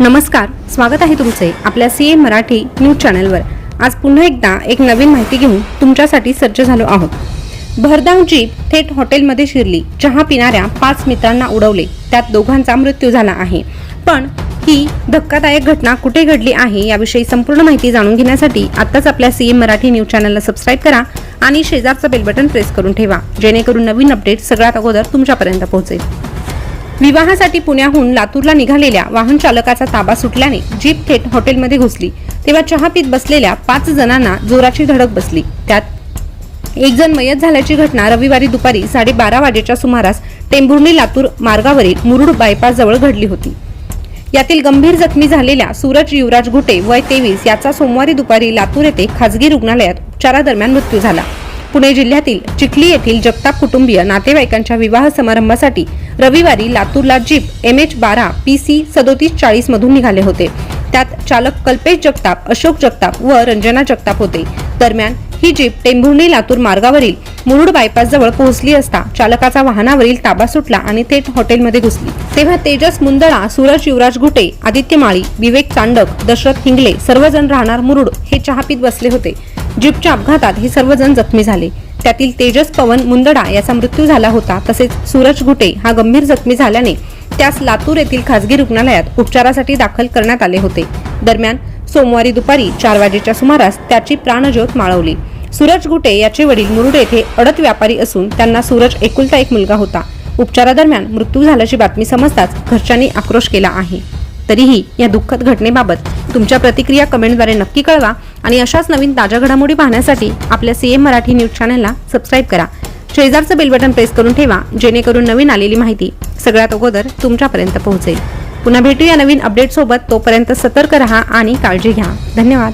नमस्कार स्वागत आहे तुमचे आपल्या सी ए मराठी न्यूज चॅनलवर. आज पुन्हा एकदा एक नवीन माहिती घेऊन तुमच्यासाठी सज्ज झालो आहोत. भरधाव जीप थेट हॉटेलमध्ये शिरली चहा पिणाऱ्या पाच मित्रांना उडवले त्यात दोघांचा मृत्यू झाला आहे. पण ही धक्कादायक घटना कुठे घडली आहे याविषयी संपूर्ण माहिती जाणून घेण्यासाठी आत्ताच आपल्या सी ए मराठी न्यूज चॅनलला सबस्क्राईब करा आणि शेजारचं बेल बटन प्रेस करून ठेवा जेणेकरून नवीन अपडेट सगळ्यात अगोदर तुमच्यापर्यंत पोहोचेल. विवाहासाठी पुण्याहून लातूरला निघालेल्या वाहन चालकाचा ताबा सुटल्याने जीप थेट हॉटेलमध्ये घुसली. तेव्हा चहा पीत बसलेल्या पाच जणांना जोराची धडक बसली. त्यात एक जण मयत झाल्याची घटना रविवारी दुपारी साडेबारा वाजेच्या सुमारास टेंभुर्णी लातूर मार्गावरील मुरुड बायपास जवळ घडली होती. यातील गंभीर जखमी झालेल्या सूरज युवराज घुटे वय तेवीस याचा सोमवारी दुपारी लातूर येथे खासगी रुग्णालयात उपचारादरम्यान मृत्यू झाला. पुणे जिल्ह्यातील चिखली येथील जगताप कुटुंबीय नातेवाईकांच्या विवाह समारंभासाठी रविवारी लातूरला जीप एम एच बारा पी सी सदोतीस चाळीस मधून निघाले होते. त्यात चालक कल्पेश जगताप अशोक जगताप व रंजना जगताप होते. दरम्यान ही जीप टेंभुर्णी लातूर मार्गावरील मुरुड बायपास जवळ पोहोचली असता चालकाचा वाहनावरील ताबा सुटला आणि थेट हॉटेलमध्ये घुसली. तेव्हा तेजस मुंदळा सूरज युवराज घुटे आदित्य माळी विवेक चांडक दशरथ हिंगले सर्वजण राहणार मुरुड हे चहा पीत बसले होते. जीपच्या अपघातात हे सर्वजण जखमी झाले. त्यातील तेजस पवन मुंदडा याचा मृत्यू झाला होता. तसेच सूरज घुटे हा गंभीर जखमी झाल्याने त्यास लातूर येथील खासगी रुग्णालयात उपचारासाठी दाखल करण्यात आले होते. दरम्यान सोमवारी दुपारी चार वाजेच्या सुमारास त्याची प्राणज्योत माळवली. सूरज गुटे याचे वडील मुरुड येथे अडत व्यापारी असून त्यांना सूरज एकुलता एक मुलगा होता. उपचारादरम्यान मृत्यू झाल्याची बातमी समजताच घरच्यांनी आक्रोश केला आहे. तरीही या दुःखद घटनेबाबत तुमच्या प्रतिक्रिया कमेंटद्वारे नक्की कळवा आणि अशाच नवीन ताज्या घडामोडी पाहण्यासाठी आपल्या सीएम मराठी न्यूज चॅनलला सबस्क्राईब करा. शेजारचं बेल बटन प्रेस करून ठेवा जेणेकरून नवीन आलेली माहिती सगळ्यात अगोदर तुमच्यापर्यंत पोहोचेल. पुन्हा भेटूया नवीन अपडेटसोबत तोपर्यंत सतर्क रहा आणि काळजी घ्या. धन्यवाद.